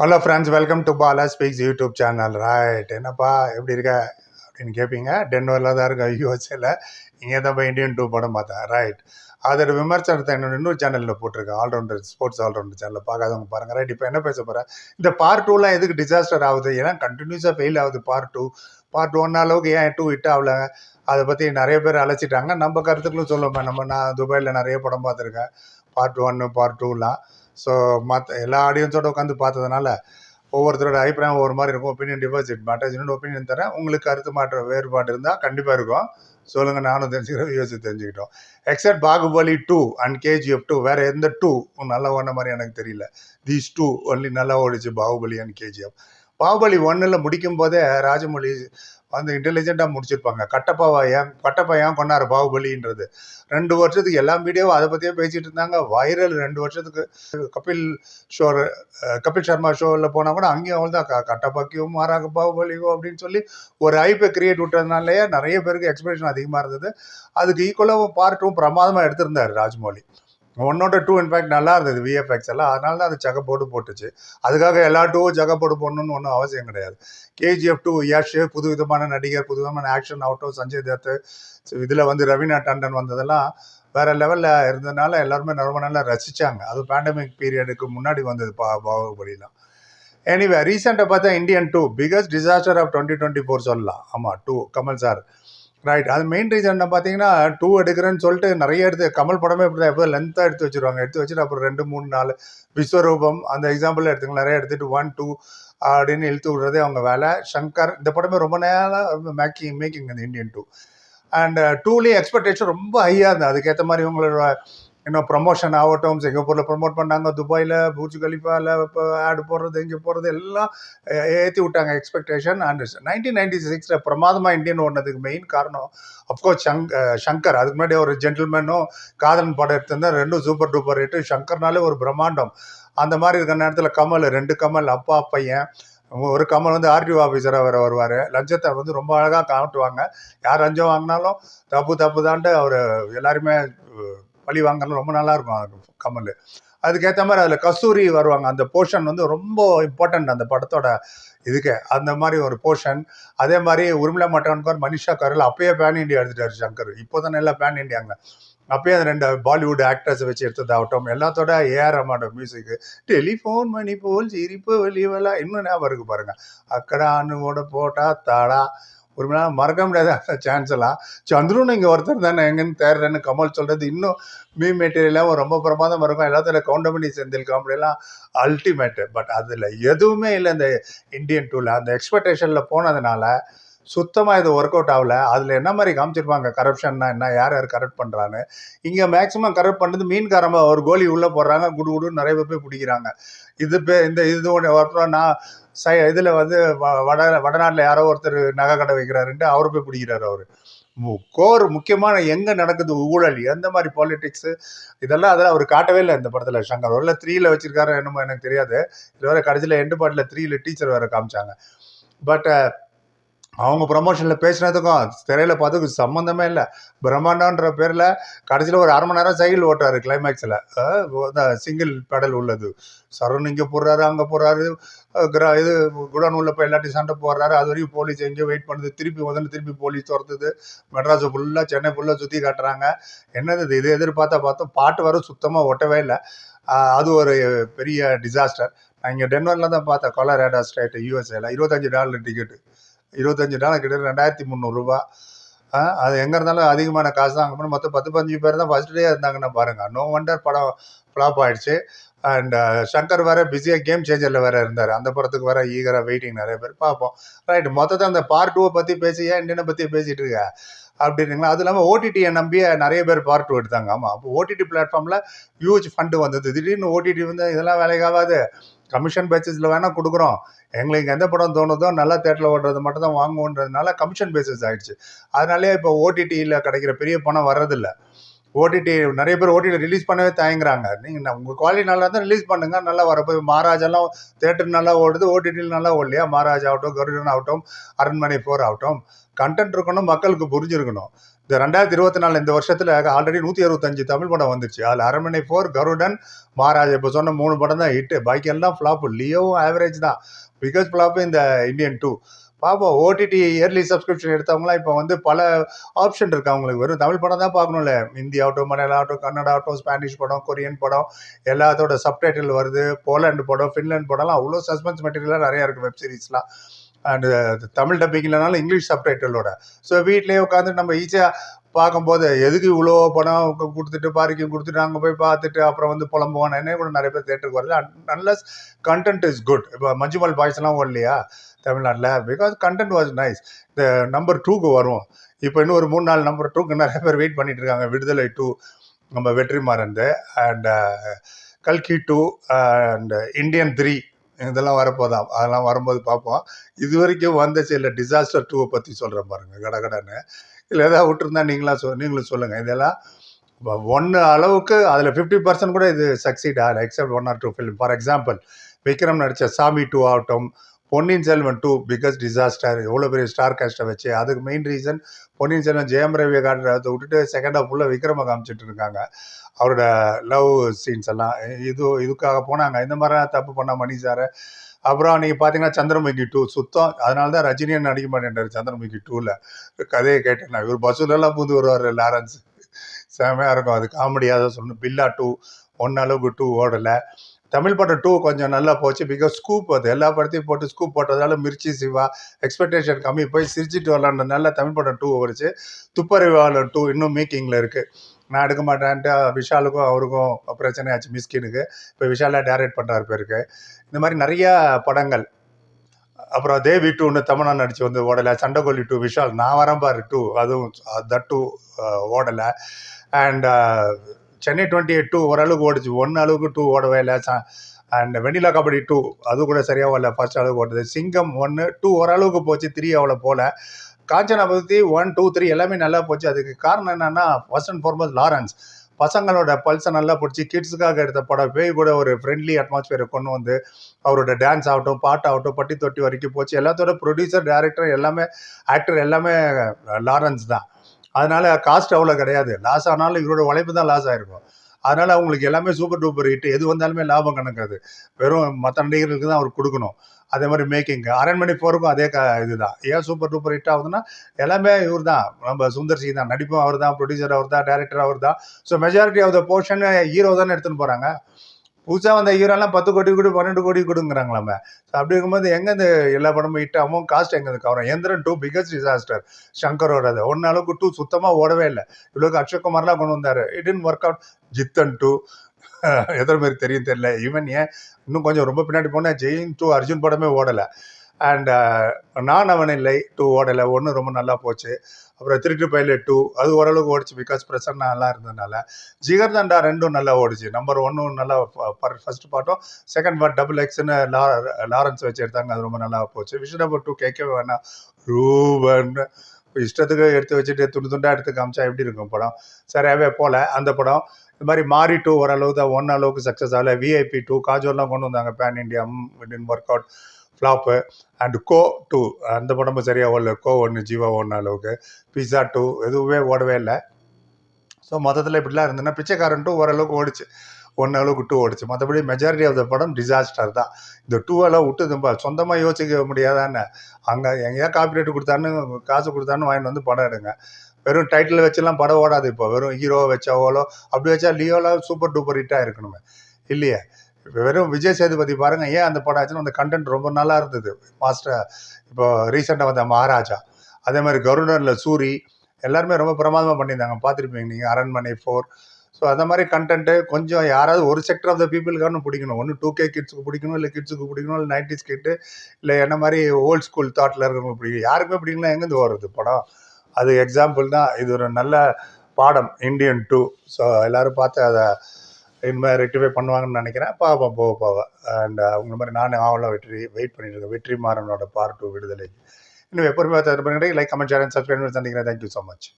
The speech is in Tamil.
Hello friends welcome to Bala speaks YouTube channel right என்னப்பா எப்படி இருக்க? அப்படின்னு கேட்பீங்க டென்வரில் தான் இருக்க யூஎஸ்ஏல இங்கே தான் போய் இண்டியன் டூ படம் பார்த்தேன். ரைட் அதோட விமர்சனத்தை என்னோட இன்னொரு சேனலில் போட்டிருக்கேன். ஆல்ரவுண்டர் ஸ்போர்ட்ஸ் ஆல்ரவுண்டர் சேனலில் பார்க்காதவங்க பாருங்கள் ரைட் இப்போ என்ன பேச போகிறேன் இந்த பார்ட் டூலாம் எதுக்கு டிசாஸ்டர் ஆகுது? ஏன்னா கண்டினியூஸாக ஃபெயில் ஆகுது பார்ட் டூ பார்ட் ஒன் அளவுக்கு ஏன் டூ ஹிட் ஆகல? அதை பற்றி நிறைய பேர் அழைச்சிட்டாங்க. நம்ம கருத்துக்களும் சொல்லுவேன் நம்ம நான் துபாயில் நிறைய படம் பார்த்துருக்கேன். பார்ட் ஒன்று பார்ட் டூலாம் ஸோ மற்ற எல்லா ஆடியன்ஸோட உட்காந்து பார்த்ததுனால ஒவ்வொருத்தரோட அபிப்பிராயம் ஒவ்வொரு மாதிரி இருக்கும். ஒப்பீனியன் டிபாசிட் மேட்டர்ஸ் இன்னொரு ஒப்பீனியன் தரேன். உங்களுக்கு கருத்து மாற்ற வேறுபாடு இருந்தால் கண்டிப்பாக இருக்கும். சொல்லுங்கள் நானும் தெரிஞ்சுக்கிறேன் யோசிச்சு தெரிஞ்சுக்கிட்டோம். Except Baahubali two and KGF two வேறு எந்த டூ நல்லா ஓடின மாதிரி எனக்கு தெரியல. தீஸ் டூ ஒன்லி நல்லா ஓடிச்சு பாகுபலி அண்ட் கேஜிஎஃப் பாகுபலி ஒன்னில் முடிக்கும் போதே ராஜமொழி வந்து இன்டெலிஜென்ட்டாக முடிச்சிருப்பாங்க. கட்டப்பாவா ஏன் கட்டப்பா ஏன் கொண்டாரு பாகுபலின்றது? ரெண்டு வருஷத்துக்கு எல்லா மீடியாவும் அதை பற்றியே பேசிகிட்டு இருந்தாங்க. வைரல் ரெண்டு வருஷத்துக்கு. கபில் ஷோ கபில் சர்மா ஷோவில் போனால் கூட அங்கேயும் அவள் தான். கட்டப்பாக்கியும் மாறாக பாகுபலியோ அப்படின்னு சொல்லி ஒரு ஐப்பை கிரியேட் விட்டதுனாலேயே நிறைய பேருக்கு எக்ஸ்பிரஷன் அதிகமாக இருந்தது. அதுக்கு ஈக்குவலாக பார்ட்டும் பிரமாதமாக எடுத்திருந்தார் ராஜ்மௌலி. ஒன்னோட டூ இன்ஃபேக்ட் நல்லா இருந்தது விஎஃப்எக்ஸ் எல்லாம். அதனால தான் அது ஜக போட்டுச்சு. அதுக்காக எல்லா டூவும் ஜக போடணும்னு ஒன்றும் அவசியம் கிடையாது. கேஜிஎஃப் டூ யஷ் புது விதமான நடிகர் புது விதமான ஆக்ஷன் அவுட்டோ சஞ்சய் தத்து இதில் வந்து ரவீனா டண்டன் வந்ததெல்லாம் வேற லெவலில் இருந்ததுனால எல்லாருமே ரொம்ப நல்லா ரசித்தாங்க அது பேண்டமிக் பீரியடுக்கு முன்னாடி வந்தது பா பாகுபலிலாம். எனிவே ரீசெண்டாக பார்த்தா Indian two biggest disaster of twenty twenty four சொல்லலாம். ஆமாம் டூ கமல் சார் ரைட் அது மெயின் ரீசன் என்ன பார்த்தீங்கன்னா டூ எடுக்கிறேன்னு சொல்லிட்டு நிறைய எடுத்து கமல் படமே இப்படி தான் எப்போ லென்த்தாக எடுத்து வச்சுருவாங்க. எடுத்து வச்சுட்டு அப்புறம் ரெண்டு மூணு நாலு விஸ்வரூபம் அந்த எக்ஸாம்பிள் எடுத்துங்க நிறைய எடுத்துட்டு ஒன் டூ அப்படின்னு இழுத்து விடுறதே அவங்க வேலை. சங்கர் இந்த படமே ரொம்ப நேரம் மேக்கிங் மேக்கிங் இந்த இந்தியன் டூ அண்ட் டூலேயும் எக்ஸ்பெக்டேஷன் ரொம்ப ஹையாக இருந்தது. அதுக்கேற்ற மாதிரி இவங்களோட இன்னும் ப்ரமோஷன் ஆகட்டும் சிங்கப்பூரில் ப்ரமோட் பண்ணாங்க துபாயில் பூஜ் கலிஃபாவில் இப்போ ஆடு போடுறது இங்கே போகிறது எல்லாம் ஏற்றி விட்டாங்க எக்ஸ்பெக்டேஷன் அண்ட் நைன்டீன் நைன்டி சிக்ஸில் பிரமாதமாக இந்தியன் ஓடினதுக்கு மெயின் காரணம் அஃப்கோர்ஸ் சங் சங்கர். அதுக்கு முன்னாடி ஒரு ஜென்டில்மேனும் காதலன் படம் எடுத்திருந்தேன் ரெண்டும் சூப்பர் டூப்பர் ஹிட்டு சங்கர்னாலே ஒரு பிரம்மாண்டம். அந்த மாதிரி இருக்கிற நேரத்தில் கமல் ரெண்டு கமல் அப்பா பையன். ஒரு கமல் வந்து ஆர்டிஓ ஆஃபீஸராக வேறு வருவார். லஞ்சத்தை வந்து ரொம்ப அழகாக காட்டுவாங்க. யார் லஞ்சம் வாங்கினாலும் தப்பு தப்பு தான்ட்டு அவர் எல்லாருமே பழி வாங்கலாம் ரொம்ப நல்லா இருக்கும் அது கமல் அதுக்கேற்ற மாதிரி அதில் கஸ்தூரி வருவாங்க. அந்த போர்ஷன் வந்து ரொம்ப இம்பார்ட்டண்ட் அந்த படத்தோட இதுக்கு. அந்த மாதிரி ஒரு போர்ஷன் அதே மாதிரி உருமிளா மட்டன்கார் மனிஷா கரல் அப்பயே பேன் இண்டியா எடுத்துட்டாரு சங்கர். இப்போ தானே எல்லாம் பேன் இண்டியாங்க அப்பயே அந்த ரெண்டு பாலிவுட் ஆக்டர்ஸை வச்சு எடுத்ததாகட்டும் எல்லாத்தோட ஏஆர் ரமானோட மியூசிக்கு டெலிஃபோன் மணி போல் சிரிப்பு வெளிவெல்லாம் இன்னும் ஞாபகம் இருக்கு பாருங்க. அக்கடா அண்ணுவோட போட்டா தாடா. ஒரு மணி நேரம் மறக்க முடியாத சான்ஸ் எல்லாம். சந்துருன்னு இங்கே ஒருத்தர் தானே எங்கேன்னு தேர்றேன்னு கமல் சொல்கிறது இன்னும் மீ மெட்டீரியலாக ரொம்ப பிரமாதம் இருக்கும். எல்லாத்தோட கவுண்டமணி செந்தில் காமெடியெல்லாம் அல்டிமேட்டு பட் அதில் எதுவுமே இல்லை இந்த இந்தியன் டூவில் அந்த எக்ஸ்பெக்டேஷனில் போனதுனால சுத்தமாக இது ஒர்க் அவுட் ஆகல. அதில் என்ன மாதிரி காமிச்சிருப்பாங்க? கரப்ஷன்னா என்ன? யார் யார் கரெக்ட் பண்ணுறான்னு இங்கே மேக்ஸிமம் கரெக்ட் பண்ணது மீன்காரமாக ஒரு கோலி உள்ளே போடுறாங்க. குடு குடுன்னு நிறைய பேர் போய் பிடிக்கிறாங்க. இது பே இந்த இது ஒன்று அப்புறம் நான் சை இதில் வந்து வட வடநாட்டில் யாரோ ஒருத்தர் நகை கடை வைக்கிறாருன்ட்டு அவரு போய் பிடிக்கிறாரு அவர். கோர் முக்கியமான எங்கே நடக்குது? ஊழல் எந்த மாதிரி பாலிடிக்ஸு இதெல்லாம் அதில் அவர் காட்டவே இல்லை இந்த படத்தில். சங்கர் ஒரு த்ரீயில் வச்சிருக்காரு என்னமோ எனக்கு தெரியாது. இது வேறு கடைசியில் எண்டு பாட்டில் த்ரீயில் டீச்சர் வேறு காமிச்சாங்க. பட் அவங்க ப்ரமோஷனில் பேசினதுக்கும் திரையில் பார்த்ததுக்கு சம்மந்தமே இல்லை. பிரம்மாண்டன்ற பேரில் கடைசியில் ஒரு அரை மணி நேரம் சைக்கிள் ஓட்டுறாரு கிளைமேக்ஸில் சிங்கிள் பெடல் உள்ளது. சரண் இங்கே போடுறாரு அங்கே போடுறாரு. கிரா இது குடோன் உள்ள போய் எல்லாத்தையும் சண்டை போடுறாரு. அது வரைக்கும் போலீஸ் எங்கேயோ வெயிட் பண்ணுது. திருப்பி வந்து திருப்பி போலீஸ் துரத்துது. மெட்ராஸை ஃபுல்லாக சென்னை ஃபுல்லாக சுற்றி காட்டுறாங்க. என்னது இது? இது எதிர்பார்த்தா பார்த்தோம். பாட்டு வர சுத்தமாக ஒட்டவே இல்லை. அது ஒரு பெரிய டிசாஸ்டர் நான் இங்கே டென்வரில் தான் பார்த்தேன். கொலரேடா ஸ்டேட் யூஎஸ்ஏல இருபத்தஞ்சு டாலர் டிக்கெட்டு இருபத்தஞ்சி நாள் கிட்ட ரெண்டாயிரத்தி முந்நூறுரூவா அது எங்கே இருந்தாலும் அதிகமான காசு தான் அங்கே மொத்தம் பத்து பதினஞ்சு பேர் தான் ஃபஸ்ட் டே இருந்தாங்கன்னா பாருங்கள் நோ வண்டர் படம் ஃப்ளாப் ஆகிடுச்சு அண்ட் uh, சங்கர் வேறு பிஸியாக கேம் சேஞ்சரில் வேறு இருந்தார். அந்த படத்துக்கு வேறு ஈகராக வெயிட்டிங் நிறைய பேர் பார்ப்போம். ரைட் மொத்தத்தை அந்த பார்ட் டூவை பற்றி பேசி ஏன் இண்டியனை பற்றி பேசிகிட்டு இருக்க? அப்படிங்களா அது இல்லாமல் ஓடிடியை நம்பிய நிறைய பேர் பார்ட் டூ எடுத்தாங்க. ஆமாம் அப்போ ஓடிடி பிளாட்ஃபார்மில் ஹியூஜ் ஃபண்டு வந்தது. திடீர்னு ஓடிடி வந்து இதெல்லாம் வேலைக்காகாது கமிஷன் பேசிஸில் வேணால் கொடுக்குறோம். எங்களுக்கு எந்த படம் தோணுதோ நல்லா தேட்டரில் ஓடுறது மட்டும் தான் வாங்குவோன்றதுனால கமிஷன் பேசிஸ் ஆகிடுச்சு அதனாலே இப்போ ஓடிடியில் கிடைக்கிற பெரிய பணம் வர்றதில்லை. ஓடிடி நிறைய பேர் ஓடிடி ரிலீஸ் பண்ணவே தயங்குறாங்க. நீங்கள் உங்கள் குவாலிட்டி நல்லா இருந்தால் ரிலீஸ் பண்ணுங்கள் நல்லா வரப்போ மகாராஜாலாம் தேட்டர் நல்லா ஓடுது ஓடிடியில் நல்லா ஓடலையா? மகாராஜா ஆகட்டும் கருடன் ஆகட்டும் அரண்மனை ஃபோர் ஆகட்டும் கண்டென்ட் இருக்கணும் மக்களுக்கு புரிஞ்சிருக்கணும். இந்த ரெண்டாயிரத்தி இருபத்தி நாலு இந்த வருஷத்தில் ஆல்ரெடி நூற்றி அறுபத்தஞ்சு தமிழ் படம் வந்துருச்சு. அதில் அரண்மனை ஃபோர் கருடன் மகாராஜா இப்போ சொன்ன மூணு படம் தான் ஹிட்டு பாக்கி எல்லாம் ஃப்ளாப்பு லியோவும் ஆவரேஜ் தான். பிகஸ்ட் ஃப்ளாப்பு இந்த இந்தியன் டூ பார்ப்போம் ஓடிடி இயர்லி சப்ஸ்கிரிப்ஷன் எடுத்தவங்களாம் இப்போ வந்து பல ஆப்ஷன் இருக்கு. அவங்களுக்கு வெறும் தமிழ் படம் தான் பார்க்கணும்ல. ஹிந்தி ஆகட்டும் மலையாளம் ஆகட்டும் கன்னடா ஆகட்டும் ஸ்பானிஷ் படம் கொரியன் படம் எல்லாத்தோட சப்டைட்டில் வருது. போலாண்டு படம் ஃபின்லாண்ட் படம்லாம் அவ்வளோ சஸ்பென்ஸ் மெட்டீரியலாக நிறையா இருக்குது வெப் சீரிஸ்லாம் அண்டு தமிழ் டப்பிங் இல்லைனாலும் இங்கிலீஷ் சப்டைட்டிலோட ஸோ வீட்லேயே உட்காந்து நம்ம ஈஸியாக பார்க்கும்போது எதுக்கு இவ்வளோ பணம் கொடுத்துட்டு பார்க்கிங் கொடுத்துட்டு அங்கே போய் பார்த்துட்டு அப்புறம் வந்து புலம்புவான் என்ன கூட நிறைய பேர் தேட்டருக்கு வரல. அன்லஸ் கண்டென்ட் இஸ் குட் இப்போ மஞ்சுமல் பாய்ஸ்லாம் ஓடலையா? தமிழ்நாட்டில். பிகாஸ் கண்டென்ட் வாஸ் நைஸ் இந்த நம்பர் டூக்கு வரும் இப்போ இன்னும் ஒரு மூணு நாலு நம்பர் டூக்கு நிறைய பேர் வெயிட் பண்ணிட்டு இருக்காங்க. விடுதலை டூ நம்ம வெற்றிமாறந்து அண்ட் uh, கல்கி டூ அண்ட் இந்தியன் த்ரீ இதெல்லாம் வரப்போதான் அதெல்லாம் வரும்போது பார்ப்போம் இது வரைக்கும் வந்த சில டிசாஸ்டர் டூவை பற்றி சொல்கிறேன் பாருங்க கடகடன்னு இல்லை ஏதாவது விட்டுருந்தா நீங்களாம் சொல் நீங்களும் சொல்லுங்கள் இதெல்லாம் ஒன்று அளவுக்கு அதில் ஃபிஃப்டி பர்சன்ட் கூட இது சக்சீட் ஆகலை except one or two film for example Vikram நடித்த சாமி டூ ஆகட்டும் Ponniyin Selvan two biggest disaster எவ்வளோ பெரிய ஸ்டார் காஸ்ட்டை வச்சு அதுக்கு மெயின் ரீசன் பொன்னியின் செல்வன் ஜெயம் ரவி காட்டுறத விட்டுட்டு செகண்ட் ஹாஃப் ஃபுல்லாக விக்ரம காமிச்சிட்டு இருக்காங்க. அவரோட லவ் சீன்ஸ் எல்லாம். இது இதுக்காக போனாங்க. இந்த மாதிரிலாம் தப்பு பண்ண மணி சார் அப்புறம் நீங்கள் பார்த்தீங்கன்னா சந்திரமுகி டூ சுத்தம். அதனால தான் ரஜினியை நடிக்க மாட்டேன்றார் சந்திரமுகி டூவில் கதையை கேட்டேன் நான் இவர் பஸ்ஸுலலாம் பூந்து வருவார் லாரன்ஸ். செமையாக இருக்கும். அது காமெடியாக தான் சொல்லணும். பில்லா டூ ஒன் அளவுக்கு டூ ஓடலை. தமிழ் படம் டூ கொஞ்சம் நல்லா போச்சு பிகாஸ் ஸ்கூப் அது எல்லா படத்தையும் போட்டு ஸ்கூப் போட்டதால மிர்ச்சி சிவா எக்ஸ்பெக்டேஷன் கம்மி. போய் சிரிச்சிட்டு வரலான்றதுனால தமிழ் படம் டூ வருச்சு துப்பறிவாளர் டூ இன்னும் மேக்கிங்கில் இருக்குது நான் எடுக்க மாட்டேன்ட்டு விஷாலுக்கும் அவருக்கும் பிரச்சனையாச்சு மிஸ்கினுக்கு இப்போ விஷாலாக டேரக்ட் பண்ணுறாரு பேருக்கு. இந்த மாதிரி நிறையா படங்கள். அப்புறம் தேவி டூன்னு தமிழா நடிச்சு வந்து ஓடலை. சண்டைக்கொல்லி டூ விஷால் நான் வரேன் பாரு டூ அதுவும் தட் டூ ஓடலை. And Chennai twenty eight two ஓரளவுக்கு ஓடிச்சு. ஒன்று அளவுக்கு டூ ஓடவே இல்லை. அண்ட் வெண்ணிலா கபடி டூ அது கூட சரியாக வரல. ஃபர்ஸ்ட் அளவுக்கு ஓடுது சிங்கம் ஒன்று டூ ஓரளவுக்கு போச்சு த்ரீ அவ்வளோ போல. காஞ்சனா ஒன் டூ த்ரீ எல்லாமே நல்லா போச்சு. அதுக்கு காரணம் என்னன்னா ஃபர்ஸ்ட் அண்ட் ஃபார்மோஸ்ட் லாரன்ஸ் பசங்களோட பல்ஸை நல்லா பிடிச்சி கிட்ஸுக்காக எடுத்த படம் பேய் கூட ஒரு ஃப்ரெண்ட்லி அட்மாஸ்பியரை கொண்டு வந்து அவரோட டான்ஸ் ஆகட்டும் பாட்டு ஆகட்டும் பட்டி தொட்டி வரைக்கும் போச்சு. எல்லாத்தோட ப்ரொடியூசர் டேரக்டர் எல்லாமே ஆக்டர் எல்லாமே லாரன்ஸ் தான். அதனால காஸ்ட் அவ்வளோ கிடையாது. லாஸ் ஆனாலும் இவரோட உழைப்பு தான் லாஸ் ஆயிருக்கும். அதனால அவங்களுக்கு எல்லாமே சூப்பர் டூப்பர் ஹிட் எது வந்தாலுமே லாபம் கணக்காது. வெறும் மற்ற நடிகர்களுக்கு தான் அவர் கொடுக்கணும். அதே மாதிரி மேக்கிங் அரண்மனை போருக்கும் அதே க இதுதான். ஏன் சூப்பர் டூப்பர் ஹிட் ஆகுதுன்னா எல்லாமே இவர் தான். நம்ம சுந்தர் சிங் தான். நடிப்பும் அவர் தான். ப்ரொடியூசர் அவர் தான். டேரக்டர் அவர் தான். So majority of the portion hero தானே எடுத்துன்னு போகிறாங்க புதுசாக வந்த ஹீரோலாம் பத்து கோடி கொடு பன்னெண்டு கோடி கொடுங்குறாங்களாமே. ஸோ அப்படி இருக்கும்போது எங்கே இந்த எல்லா படமும் ஹிட் ஆகும் காஸ்ட் எங்கே கவரும் எந்திரன் டூ பிக்கஸ்ட் டிசாஸ்டர் சங்கரோட அது. ஒன்று அளவுக்கு டூ சுத்தமாக ஓடவே இல்லை. இவ்வளோக்கு அக்ஷய்குமார்லாம் கொண்டு வந்தார். It in work out Jithan two எத்தனை மாதிரி தெரியும் தெரியல. ஈவன் ஏன்? இன்னும் கொஞ்சம் ரொம்ப பின்னாடி போனால் ஜெயின் டூ அர்ஜுன் படமே ஓடலை. அண்ட் uh, நான் அவன் இல்லை டூ ஓடலை. ஒன்று ரொம்ப நல்லா போச்சு. அப்புறம் திருட்டு பைலட் டூ அது ஓரளவுக்கு ஓடிச்சு பிகாஸ் பிரசன்னா நல்லா இருந்ததுனால. ஜிகர் தண்டா ரெண்டும் நல்லா ஓடிச்சு. நம்பர் ஒன்னும் நல்லா ஃபர்ஸ்ட் பாட்டும் செகண்ட் பார்ட் டபுள் எக்ஸ்னு லா லாரன்ஸ் வச்சு எடுத்தாங்க அது ரொம்ப நல்லா போச்சு. விஷயம் நம்பர் டூ கேட்கவே வேணாம். ரூபன் இஷ்டத்துக்கு எடுத்து வச்சுட்டு துண்டு துண்டாக எடுத்து காமிச்சா எப்படி இருக்கும் படம்? சரியாகவே போகல அந்த படம் இது மாதிரி மாறி டூ ஓரளவு தான் ஒன் அளவுக்கு சக்ஸஸ் ஆகல. விஐபி டூ காஜோல்லாம் கொண்டு வந்தாங்க. Pan India in work out flop and Ko two அந்த படமும் சரியாக ஓடல கோ ஒன்று ஜீவா ஒன்று அளவுக்கு. பிஸா டூ எதுவுமே ஓடவே இல்லை. ஸோ மொத்தத்தில் இப்படிலாம் இருந்ததுன்னா பிச்சைக்காரன் டூ ஓரளவுக்கு ஓடிச்சு. ஒன்று அளவுக்கு டூ ஓடிச்சு. மற்றபடி மெஜாரிட்டி ஆஃப் த படம் டிசாஸ்டர் தான். இந்த டூவெல்லாம் விட்டு திரும்ப சொந்தமாக யோசிக்க முடியாதானே அங்கே எங்கேயா காப்பிரைட் கொடுத்தான்னு காசு கொடுத்தான்னு வாங்கிட்டு வந்து படம் எடுங்க. வெறும் டைட்டில் வச்செல்லாம் படம் ஓடாது இப்போ. வெறும் ஹீரோவை வச்சாவோலோ அப்படி வச்சா லியோலாம் சூப்பர் டூப்பர் ஹிட்டாக இருக்கணுமே. இல்லையே? வெறும் விஜய் சேதுபதி பாருங்க ஏன் அந்த படம் ஆச்சுன்னா அந்த கண்டென்ட் ரொம்ப நல்லா இருந்தது. மாஸ்டர் இப்போ ரீசெண்டாக வந்த மகாராஜா அதே மாதிரி கருடனில் சூரி எல்லாருமே ரொம்ப பிரமாதமாக பண்ணியிருந்தாங்க. பார்த்துருப்பீங்க நீங்கள் அரண்மனை ஃபோர் ஸோ அந்த மாதிரி கண்டென்ட்டு கொஞ்சம் யாராவது ஒரு செக்டர் ஆஃப் த பீப்புளுக்கான பிடிக்கணும். ஒன்று டூ கே கிட்ஸுக்கு பிடிக்கணும் இல்லை கிட்ஸுக்கு பிடிக்கணும் இல்லை நைன்டிஸ் கிட்டு இல்லை என்ன மாதிரி ஓல்ட் ஸ்கூல் தாட்டில் இருக்கிறவங்க பிடிக்கும் யாருக்குமே பிடிக்கலாம் எங்கேருந்து வருது படம்? அது எக்ஸாம்பிள் தான். இது ஒரு நல்ல பாடம் இண்டியன் டூ ஸோ எல்லோரும் பார்த்து அதை இனிமேல் ரெக்டிஃபை பண்ணுவாங்கன்னு நினைக்கிறேன். பார்ப்போம் போக போக அண்ட் அவங்கள uh, மாதிரி நானும் ஆவலாக வெற்றி வெயிட் பண்ணிட்டு இருக்கேன். வெற்றி மாறனோட பார்ட் டூ விடுதலை இன்னும் எப்பவுமே like comment share and subscribe சந்திக்கிறேன் தேங்க்யூ ஸோ மச்